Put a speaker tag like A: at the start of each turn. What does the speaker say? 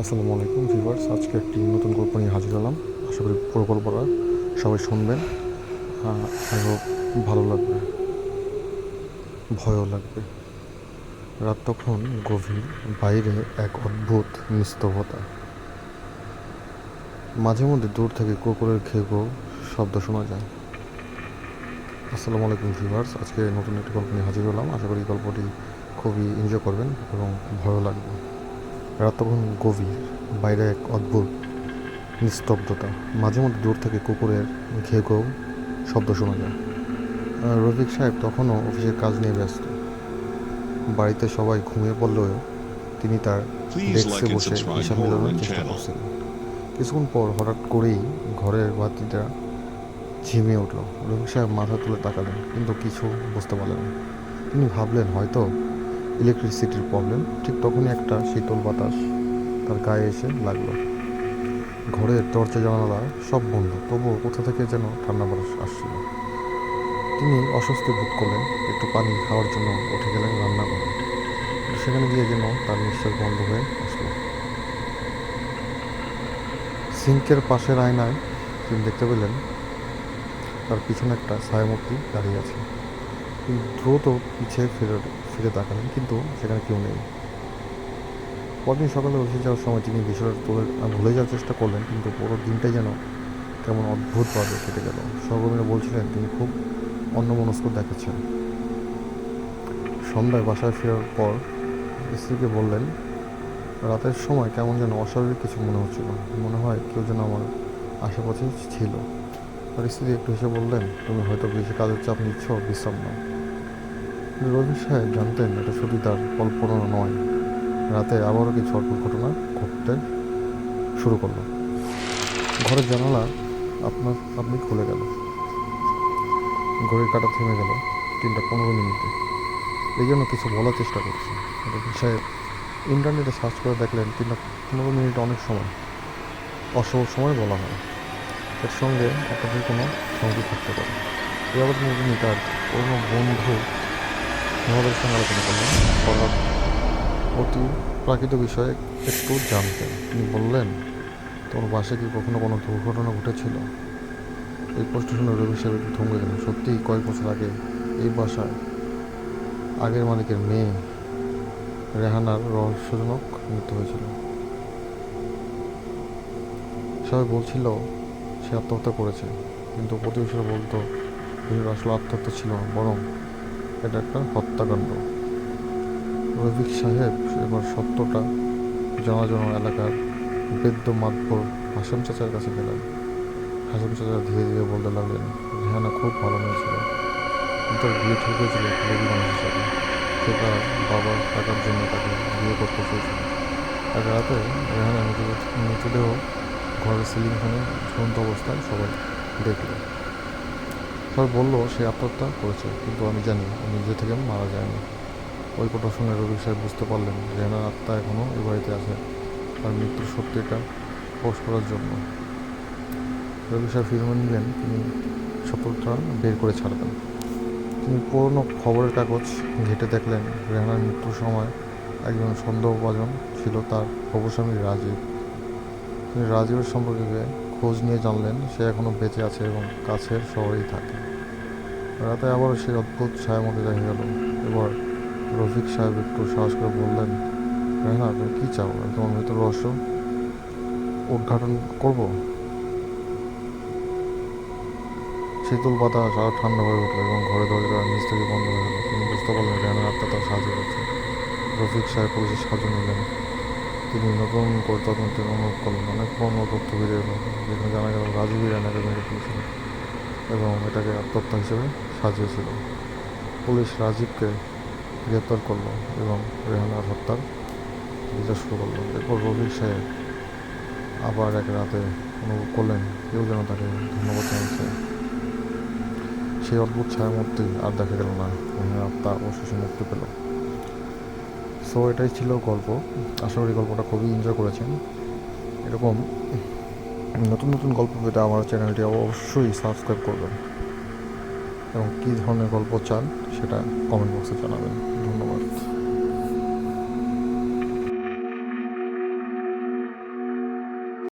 A: আসসালামু আলাইকুম ভিভার্স আজকে একটি নতুন গল্প নিয়ে হাজির হলাম। আশা করি পুরো গল্পটা সবাই শুনবেন। আই হোপ ভালো লাগবে, ভয়ও লাগবে। রাত তখন গভীর, বাইরে এক অদ্ভুত নিস্তবতা মাঝে মধ্যে দূর থেকে কুকুরের খেগো শব্দ শোনা যায়। আসসালামু আলাইকুম ভিভার্স আজকে নতুন একটি গল্প নিয়ে হাজির হলাম। আশা করি গল্পটি খুবই এনজয় করবেন এবং ভয়ও লাগবে। রাত তখন গভীর বাইরে এক অদ্ভুত নিস্তব্ধতা। মাঝে মধ্যে দূর থেকে কুকুরের ঘে ঘেউ শব্দ শোনা যায়। রফিক সাহেব তখনও অফিসের কাজ নিয়ে ব্যস্ত। বাড়িতে সবাই ঘুমিয়ে পড়লেও তিনি তার ডেস্কে বসে হিসাব মেলানোর চেষ্টা. করছিলেন কিছুক্ষণ পর হঠাৎ করেই ঘরের বাতিটা ঝিমিয়ে উঠল। রফিক সাহেব মাথা তুলে তাকালেন কিন্তু কিছু বুঝতে পারলেন না। তিনি ভাবলেন হয়তো ইলেকট্রিসিটির প্রবলেম ঠিক তখনই একটা শীতল বাতাস তার গায়ে এসে লাগল। ঘরের দরজা, জানালা সব বন্ধ, তবুও কোথা থেকে যেন ঠান্ডা বাতাস আসছিল। তিনি অস্বস্তি বোধ করলেন, একটু পানি খাওয়ার জন্য উঠে গেলেন রান্নাঘরে। সেখানে গিয়ে যেন তার নিঃশ্বাস বন্ধ হয়ে আসলো। সিঙ্কের পাশের আয়নায় তিনি দেখতে পেলেন, তার পিছনে একটা ছায়ামূর্তি দাঁড়িয়ে আছে। দ্রুত পিছিয়ে ফিরে ফিরে তাকালেন, কিন্তু সেখানে কেউ নেই। পরদিন সকালে অফিসে যাওয়ার সময় তিনি বিষয়টা তুলে ভুলে যাওয়ার চেষ্টা করলেন, কিন্তু পুরো দিনটাই যেন কেমন অদ্ভুতভাবে কেটে গেল। সহকর্মীরা বলছিলেন, তিনি খুব অন্যমনস্ক দেখাচ্ছেন। সন্ধ্যায় বাসায় ফেরার পর স্ত্রীকে বললেন, রাতের সময় কেমন যেন অস্বাভাবিক কিছু মনে হচ্ছিল। মনে হয় কেউ যেন আমার আশেপাশে ছিল। আর স্ত্রী একটু হেসে বললেন, তুমি হয়তো বেশি কাজের চাপ নিচ্ছ, বিশ্রাম নাও। রবি সাহেব জানতেন এটা শুধু তার কল্পনা নয়। রাতে আবারও কিছু অদ্ভুত ঘটনা ঘটতে শুরু করল। ঘরের জানালা আপনার, আপনি খুলে গেল। ঘড়ির কাটা থেমে গেল তিনটা পনেরো মিনিটে। এই জন্য কিছু বলার চেষ্টা করছি। রবি সাহেব ইন্টারনেটে সার্চ করে দেখলেন তিনটা পনেরো মিনিট অনেক সময়। অসহ সময় বলা হয়। এর সঙ্গে আপনাদের কোনো সঙ্গী থাকতে পারে। আলোচনা তিনি তার কোনো বন্ধু মহলের সঙ্গে আলোচনা করলেন হঠাৎ অতি প্রাকৃত বিষয়ে একটু জানতেন তিনি বললেন তোমার বাসায় কি কখনো কোনো দুর্ঘটনা ঘটেছিল? এই প্রশ্ন শুনে রবি সাহেব একটু থমকে গেলেন। সত্যিই, কয়েক বছর আগে এই বাসায় আগের মালিকের মেয়ে রেহানার রহস্যজনক মৃত্যু হয়েছিল। সবাই বলছিল, সে আত্মহত্যা করেছে। কিন্তু প্রতিবেশীরা বলতো আসলে আত্মহত্যা ছিল বরং এটা একটা হত্যাকাণ্ড। রফিক সাহেব এবার সত্যটা জানা জানা এলাকার বেদ্য মাতবর হাসেম চাচার কাছে গেলেন। হাসেম চাচা ধীরে ধীরে বলতে লাগলেন, রেহানা খুব ভালো মেয়ে কিন্তু তার বিয়ে ঠিক হয়েছিল গরিব মানুষের সাথে সে তার বাবার টাকার জন্য তাকে বিয়ে করতে চেয়েছিল। এক রাতে রেহানা মৃতদেহ ঘরের সিলিং ফ্যানে ঝুলন্ত অবস্থায় সবাই দেখল। সবাই বলল, সে আত্মহত্যা করেছে, কিন্তু আমি জানি ও নিজে থেকে মারা যায়নি ওই কথা শুনে রবি সাহেব বুঝতে পারলেন রেহানার আত্মা এখনও এই বাড়িতে আছে। তার মৃত্যুর সত্যিটা পোষ করার জন্য। রবি সাহেব ফিরমান নিলেন, তিনি সত্যটা বের করে ছাড়বেন তিনি পুরনো খবরের কাগজ ঘেটে দেখলেন, রেহানার মৃত্যুর সময় একজন সন্দেহভাজন ছিল তার হবস্বামী রাজীব। তিনি রাজীবের সম্পর্কে খোঁজ নিয়ে জানলেন সে এখনও বেঁচে আছে এবং কাছের শহরেই থাকে। রাতে আবার সেই অদ্ভুত ছায়ার মধ্যে দেখা গেল। এবার রফিক সাহেব একটু সাহস করে বললেন, রেহানা, তুমি কী চাও? তোমার মৃত্যুর রহস্য উদ্ঘাটন করব? শীতল বাতাস আরও ঠান্ডা হয়ে উঠল এবং ঘরে দরজা নিচ থেকে বন্ধ হয়ে গেল। তিনি বুঝতে পারলেন রেহানার আত্মা তার সাহায্য করছে। রফিক সাহেব পুলিশের সাহায্য নিলেন। তিনি নতুন তদন্তের অনুরোধ করলেন অনেক বেরিয়ে এলো, যেখানে জানা গেল রাজীব রানাকে মেরে ফেলেছিল এবং এটাকে আত্মহত্যা হিসেবে সাজিয়েছিল। পুলিশ রাজীবকে গ্রেপ্তার করল এবং রেহানার হত্যার বিচার শুরু করল। এরপর রফিক সাহেব আবার এক রাতে অনুভব করলেন, কেউ যেন তাকে ধন্যবাদ জানাচ্ছে। সেই অদ্ভুত ছায়ামূর্তি আর দেখা গেল না। রেহানার আত্মা অবশেষে মুক্তি পেল। সো এটাই ছিল গল্প। আশা করি গল্পটা খুবই এনজয় করেছেন। এরকম নতুন নতুন গল্প পেতে আমার চ্যানেলটি অবশ্যই সাবস্ক্রাইব করবেন। এবং কী ধরনের গল্প চান সেটা কমেন্ট বক্সে জানাবেন। ধন্যবাদ।